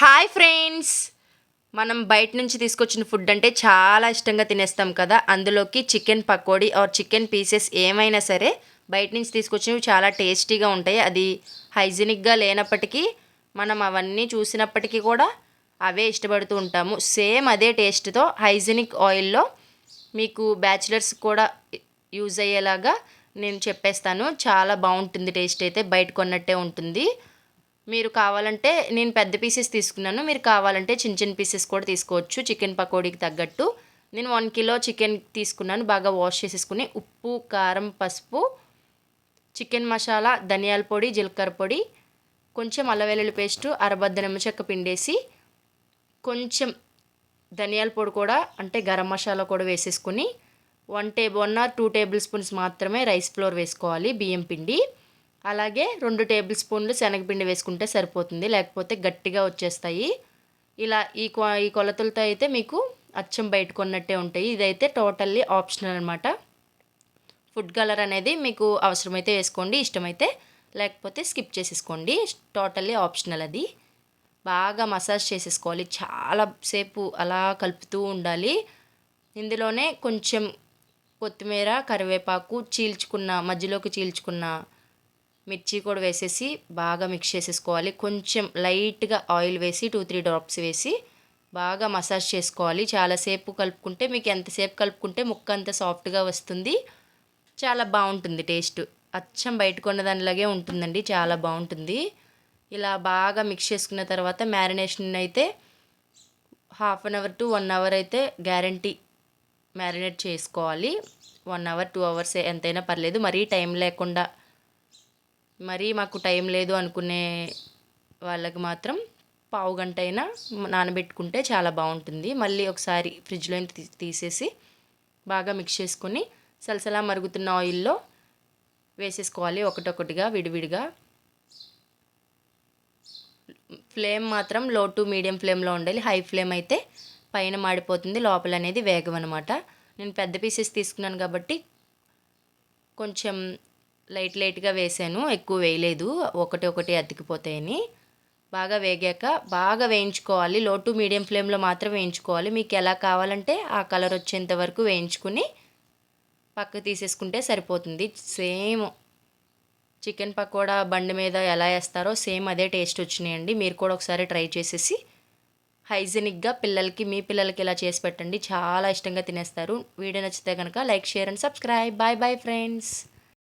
Hi friends! మనం బయట నుంచి తీసుకొచ్చిన ఫుడ్ అంటే చాలా ఇష్టంగా తినేస్తాం కదా. అందులోకి chicken pakodi or chicken pieces ఏమైనా సరే బయట నుంచి తీసుకొచ్చినవి చాలా టేస్టీగా ఉంటాయి. అది హైజీనిక్గా లేనప్పటికీ మనం అవన్నీ చూసినప్పటికీ కూడా అవే ఇష్టపడుతూ ఉంటాము. సేమ్ అదే టేస్ట్తో హైజీనిక్ ఆయిల్లో మీకు బ్యాచిలర్స్ కూడా యూజ్ అయ్యేలాగా నేను చెప్పేస్తాను. చాలా బాగుంటుంది టేస్ట్ అయితే బయట కొన్నట్టే ఉంటుంది. మీరు కావాలంటే నేను పెద్ద పీసెస్ తీసుకున్నాను. మీరు కావాలంటే చిన్న చిన్న పీసెస్ కూడా తీసుకోవచ్చు. చికెన్ పకోడీకి తగ్గట్టు. నేను వన్ కిలో చికెన్ తీసుకున్నాను. బాగా వాష్ చేసేసుకుని ఉప్పు కారం పసుపు చికెన్ మసాలా ధనియాల పొడి జీలకర్ర పొడి కొంచెం అల్లవెల్లుల్లి పేస్టు అరబద్ద నిమ్మచెక్క పిండేసి కొంచెం ధనియాల పొడి కూడా అంటే గరం మసాలా కూడా వేసేసుకుని one table one or two tablespoons మాత్రమే రైస్ ఫ్లోర్ వేసుకోవాలి బియ్యం పిండి. అలాగే రెండు టేబుల్ స్పూన్లు శనగపిండి వేసుకుంటే సరిపోతుంది లేకపోతే గట్టిగా వచ్చేస్తాయి. ఇలా ఈ కొ ఈ కొలతలతో అయితే మీకు అచ్చం బయటకున్నట్టే ఉంటాయి. ఇదైతే టోటల్లీ ఆప్షనల్ అనమాట ఫుడ్ కలర్ అనేది మీకు అవసరమైతే వేసుకోండి ఇష్టమైతే లేకపోతే స్కిప్ చేసేసుకోండి. టోటల్లీ ఆప్షనల్ అది. బాగా మసాజ్ చేసేసుకోవాలి. చాలా సేపు అలా కలుపుతూ ఉండాలి. ఇందులోనే కొంచెం కొత్తిమీర కరివేపాకు చీల్చుకున్న మధ్యలోకి చీల్చుకున్న మిర్చి కూడా వేసేసి బాగా మిక్స్ చేసేసుకోవాలి. కొంచెం లైట్గా ఆయిల్ వేసి టూ త్రీ డ్రాప్స్ వేసి బాగా మసాజ్ చేసుకోవాలి. చాలాసేపు కలుపుకుంటే మీకు ఎంతసేపు కలుపుకుంటే ముక్క అంత సాఫ్ట్గా వస్తుంది. చాలా బాగుంటుంది టేస్ట్. అచ్చం బయట కొన్న దానిలాగే ఉంటుందండి. చాలా బాగుంటుంది. ఇలా బాగా మిక్స్ చేసుకున్న తర్వాత మ్యారినేషన్ అయితే half an hour to one hour అయితే గ్యారంటీ మ్యారినేట్ చేసుకోవాలి. వన్ అవర్ టూ అవర్స్ ఎంతైనా పర్లేదు. మరీ టైం లేకుండా మరీ మాకు టైం లేదు అనుకునే వాళ్ళకి మాత్రం పావు గంట అయినా నానబెట్టుకుంటే చాలా బాగుంటుంది. మళ్ళీ ఒకసారి ఫ్రిడ్జ్లో తీసేసి బాగా మిక్స్ చేసుకొని సలసలా మరుగుతున్న ఆయిల్లో వేసేసుకోవాలి. ఒకటొకటిగా విడివిడిగా. ఫ్లేమ్ మాత్రం లో టు మీడియం ఫ్లేమ్లో ఉండాలి. హై ఫ్లేమ్ అయితే పైన మాడిపోతుంది. లోపల అనేది వేగం అనమాట నేను పెద్ద పీసెస్ తీసుకున్నాను కాబట్టి కొంచెం లైట్ లైట్గా వేసాను. ఎక్కువ వేయలేదు. ఒకటి ఒకటి అతికిపోతాయని. బాగా వేగాక బాగా వేయించుకోవాలి. లో టు మీడియం ఫ్లేమ్లో మాత్రం వేయించుకోవాలి. మీకు ఎలా కావాలంటే ఆ కలర్ వచ్చేంత వరకు వేయించుకుని పక్క తీసేసుకుంటే సరిపోతుంది. సేమ్ చికెన్ పకోడా బండి మీద ఎలా వేస్తారో సేమ్ అదే టేస్ట్ వచ్చినాయండి. మీరు కూడా ఒకసారి ట్రై చేసేసి హైజీనిక్గా పిల్లలకి మీ పిల్లలకి ఇలా చేసి పెట్టండి. చాలా ఇష్టంగా తినేస్తారు. వీడియో నచ్చితే కనుక like share and subscribe. Bye bye friends.